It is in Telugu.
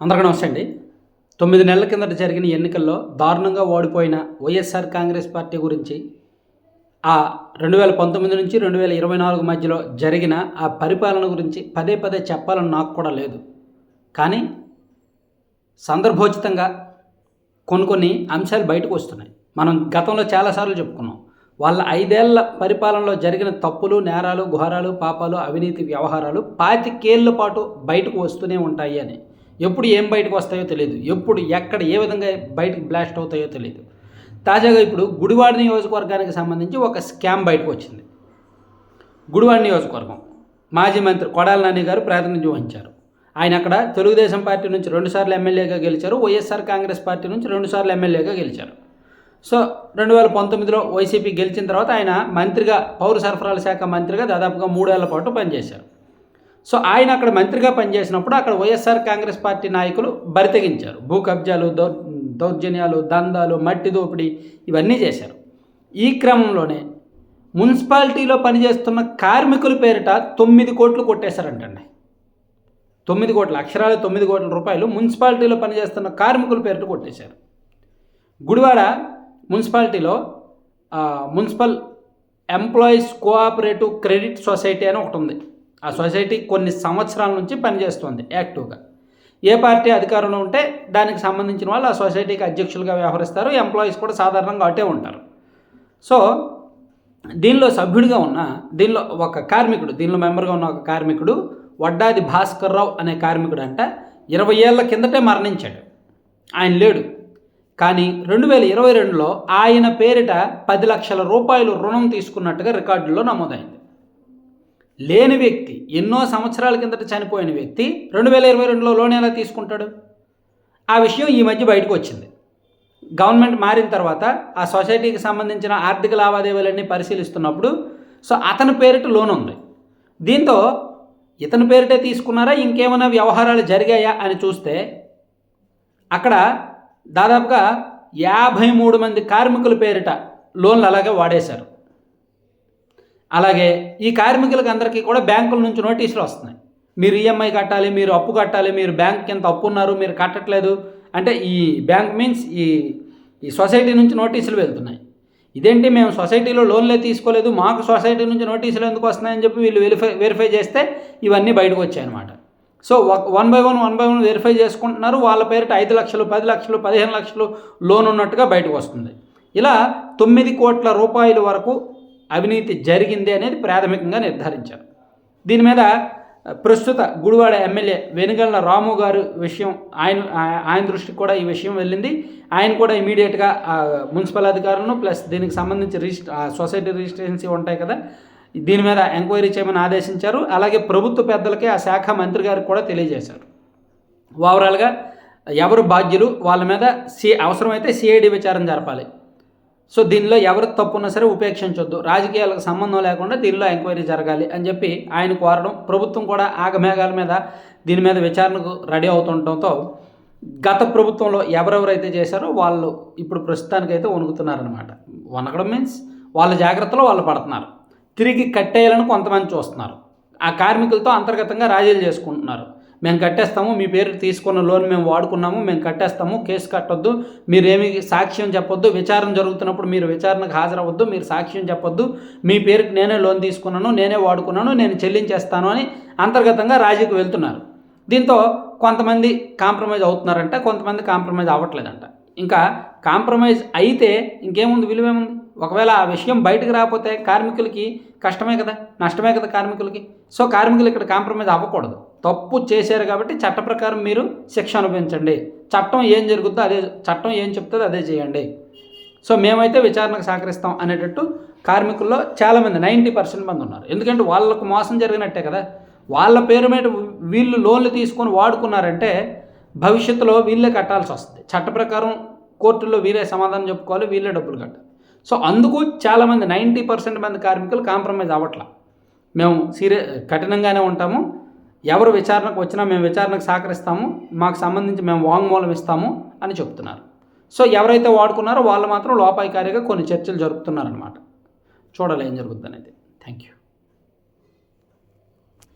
అందరికీ నమస్తే అండి. తొమ్మిది నెలల కిందట జరిగిన ఎన్నికల్లో దారుణంగా ఓడిపోయిన వైఎస్ఆర్ కాంగ్రెస్ పార్టీ గురించి ఆ రెండు వేల పంతొమ్మిది నుంచి రెండు వేల ఇరవై నాలుగు మధ్యలో జరిగిన ఆ పరిపాలన గురించి పదే పదే చెప్పాలని నాకు కూడా లేదు. కానీ సందర్భోచితంగా కొన్ని కొన్ని అంశాలు బయటకు వస్తున్నాయి. మనం గతంలో చాలాసార్లు చెప్పుకున్నాం వాళ్ళ ఐదేళ్ళ పరిపాలనలో జరిగిన తప్పులు నేరాలు ఘోరాలు పాపాలు అవినీతి వ్యవహారాలు పాతికేళ్ళ పాటు బయటకు వస్తూనే ఉంటాయి అని. ఎప్పుడు ఏం బయటకు వస్తాయో తెలియదు. ఎప్పుడు ఎక్కడ ఏ విధంగా బయటకు బ్లాస్ట్ అవుతాయో తెలియదు. తాజాగా ఇప్పుడు గుడివాడ నియోజకవర్గానికి సంబంధించి ఒక స్కామ్ బయటకు వచ్చింది. గుడివాడ నియోజకవర్గం. మాజీ మంత్రి కొడాల నాని గారు ప్రాతినిధ్యం వహించారు. ఆయన అక్కడ తెలుగుదేశం పార్టీ నుంచి రెండుసార్లు ఎమ్మెల్యేగా గెలిచారు. వైఎస్ఆర్ కాంగ్రెస్ పార్టీ నుంచి రెండుసార్లు ఎమ్మెల్యేగా గెలిచారు. సో రెండు వేల పంతొమ్మిదిలో వైసీపీ గెలిచిన తర్వాత ఆయన మంత్రిగా పౌర సరఫరాల శాఖ మంత్రిగా దాదాపుగా మూడేళ్ళ పాటు పనిచేశారు. సో ఆయన అక్కడ మంత్రిగా పనిచేసినప్పుడు అక్కడ వైఎస్ఆర్ కాంగ్రెస్ పార్టీ నాయకులు బరితెగించారు భూ కబ్జాలు దౌ దౌర్జన్యాలు దందాలు మట్టి దోపిడీ ఇవన్నీ చేశారు. ఈ క్రమంలోనే మున్సిపాలిటీలో పనిచేస్తున్న కార్మికుల పేరిట తొమ్మిది కోట్లు కొట్టేశారంటండి. తొమ్మిది కోట్ల అక్షరాలు తొమ్మిది కోట్ల రూపాయలు మున్సిపాలిటీలో పనిచేస్తున్న కార్మికుల పేరిట కొట్టేశారు. గుడివాడ మున్సిపాలిటీలో municipal employees cooperative credit society అని ఒకటి ఉంది ఆ సొసైటీ కొన్ని సంవత్సరాల నుంచి పనిచేస్తుంది యాక్టివ్గా. ఏ పార్టీ అధికారంలో ఉంటే దానికి సంబంధించిన వాళ్ళు ఆ సొసైటీకి అధ్యక్షులుగా వ్యవహరిస్తారు ఎంప్లాయీస్ కూడా సాధారణంగా అటే ఉంటారు. సో దీనిలో సభ్యుడిగా ఉన్న దీనిలో ఒక కార్మికుడు దీనిలో మెంబర్గా ఉన్న ఒక కార్మికుడు వడ్డాది భాస్కర్ రావు అనే కార్మికుడు అంట ఇరవై ఏళ్ళ కిందటే మరణించాడు. ఆయన లేడు. కానీ రెండు వేల ఇరవై రెండులో ఆయన పేరిట పది లక్షల రూపాయలు రుణం తీసుకున్నట్టుగా రికార్డుల్లో నమోదైంది. లేని వ్యక్తి ఎన్నో సంవత్సరాల కిందట చనిపోయిన వ్యక్తి రెండు వేల ఇరవై రెండులో లోన్ ఎలా తీసుకుంటాడు? ఆ విషయం ఈ మధ్య బయటకు వచ్చింది. గవర్నమెంట్ మారిన తర్వాత ఆ సొసైటీకి సంబంధించిన ఆర్థిక లావాదేవీలన్నీ పరిశీలిస్తున్నప్పుడు సో అతని పేరిట లోన్ ఉంది. దీంతో ఇతని పేరిటే తీసుకున్నారా? ఇంకేమైనా వ్యవహారాలు జరిగాయా అని చూస్తే అక్కడ దాదాపుగా యాభై మూడు మంది కార్మికుల పేరిట లోన్లు అలాగే వాడేశారు. అలాగే ఈ కార్మికులకు అందరికీ కూడా బ్యాంకుల నుంచి నోటీసులు వస్తున్నాయి. మీరు ఈఎంఐ కట్టాలి మీరు అప్పు కట్టాలి మీరు బ్యాంక్ కింద అప్పు ఉన్నారు మీరు కట్టట్లేదు. అంటే ఈ బ్యాంక్ మీన్స్ ఈ ఈ సొసైటీ నుంచి నోటీసులు వెళ్తున్నాయి. ఇదేంటి మేము సొసైటీలో లోన్లే తీసుకోలేదు మాకు సొసైటీ నుంచి నోటీసులు ఎందుకు వస్తున్నాయని చెప్పి వీళ్ళు వెరిఫై వెరిఫై చేస్తే ఇవన్నీ బయటకు వచ్చాయన్నమాట. So one by one one by one verify చేసుకుంటున్నారు వాళ్ళ పేరిట ఐదు లక్షలు పది లక్షలు పదిహేను లక్షలు లోన్ ఉన్నట్టుగా బయటకు వస్తుంది. ఇలా తొమ్మిది కోట్ల రూపాయల వరకు అవినీతి జరిగింది అనేది ప్రాథమికంగా నిర్ధారించారు. దీని మీద ప్రస్తుత గుడివాడ ఎమ్మెల్యే వెనుగళ్ళ రాము గారు విషయం ఆయన ఆయన దృష్టికి కూడా ఈ విషయం వెళ్ళింది. ఆయన కూడా ఇమీడియట్గా మున్సిపల్ అధికారులను ప్లస్ దీనికి సంబంధించి రిజిస్ట ఆ సొసైటీ రిజిస్ట్రేషన్స్ ఉంటాయి కదా దీని మీద ఎంక్వైరీ చేయమని ఆదేశించారు. అలాగే ప్రభుత్వ పెద్దలకే ఆ శాఖ మంత్రి గారికి కూడా తెలియజేశారు. ఓవరాల్గా ఎవరు బాధ్యులు వాళ్ళ మీద సి అవసరమైతే సిఐడి విచారం జరపాలి. సో దీనిలో ఎవరికి తప్పున్నా సరే ఉపేక్షించొద్దు. రాజకీయాలకు సంబంధం లేకుండా దీనిలో ఎంక్వైరీ జరగాలి అని చెప్పి ఆయన కోరడం ప్రభుత్వం కూడా ఆగమేఘాల మీద దీని మీద విచారణకు రెడీ అవుతుండటంతో గత ప్రభుత్వంలో ఎవరెవరైతే చేశారో వాళ్ళు ఇప్పుడు ప్రస్తుతానికైతే వణుకుతున్నారనమాట వణకడం మీన్స్ వాళ్ళ జాగ్రత్తలో వాళ్ళు పడుతున్నారు. తిరిగి కట్టేయాలని కొంతమంది చూస్తున్నారు. ఆ కార్మికులతో అంతర్గతంగా రాజీలు చేసుకుంటున్నారు. మేము కట్టేస్తాము మీ పేరు తీసుకున్న లోన్ మేము వాడుకున్నాము మేము కట్టేస్తాము కేసు కట్టొద్దు మీరేమి సాక్ష్యం చెప్పొద్దు విచారణ జరుగుతున్నప్పుడు మీరు విచారణకు హాజరవద్దు మీరు సాక్ష్యం చెప్పొద్దు మీ పేరుకి నేనే లోన్ తీసుకున్నాను నేనే వాడుకున్నాను నేను చెల్లించేస్తాను అని అంతర్గతంగా రాజీకి వెళ్తున్నారు. దీంతో కొంతమంది కాంప్రమైజ్ అవుతున్నారంట కొంతమంది కాంప్రమైజ్ అవ్వట్లేదంట. ఇంకా కాంప్రమైజ్ అయితే ఇంకేముంది విలువేముంది? ఒకవేళ ఆ విషయం బయటకు రాకపోతే కార్మికులకి కష్టమే కదా నష్టమే కదా కార్మికులకి. సో కార్మికులు ఇక్కడ కాంప్రమైజ్ అవ్వకూడదు. తప్పు చేశారు కాబట్టి చట్ట ప్రకారం మీరు శిక్ష అనుభవించండి. చట్టం ఏం జరుగుతుందో అదే చట్టం ఏం చెప్తుందో అదే చేయండి. సో మేమైతే విచారణకు సహకరిస్తాం అనేటట్టు కార్మికుల్లో చాలామంది నైంటీ పర్సెంట్ మంది ఉన్నారు. ఎందుకంటే వాళ్ళకు మోసం జరిగినట్టే కదా. వాళ్ళ పేరు మీద వీళ్ళు లోన్లు తీసుకొని వాడుకున్నారంటే భవిష్యత్తులో వీళ్ళే కట్టాల్సి వస్తుంది. చట్ట ప్రకారం కోర్టుల్లో వీరే సమాధానం చెప్పుకోవాలి వీళ్ళే డబ్బులు కట్టాలి. సో అందుకు చాలామంది నైంటీ పర్సెంట్ మంది కార్మికులు కాంప్రమైజ్ అవ్వట్ల. మేము సీరియస్ కఠినంగానే ఉంటాము. ఎవరు విచారణకు వచ్చినా మేము విచారణకు సహకరిస్తాము మాకు సంబంధించి మేము వాంగ్మూలం ఇస్తాము అని చెప్తున్నారు. సో ఎవరైతే వాడుకున్నారో వాళ్ళు మాత్రం లోపాయికారిగా కొన్ని చర్చలు జరుపుతున్నారనమాట చూడాలి ఏం జరుగుతుంది అనేది థ్యాంక్ యూ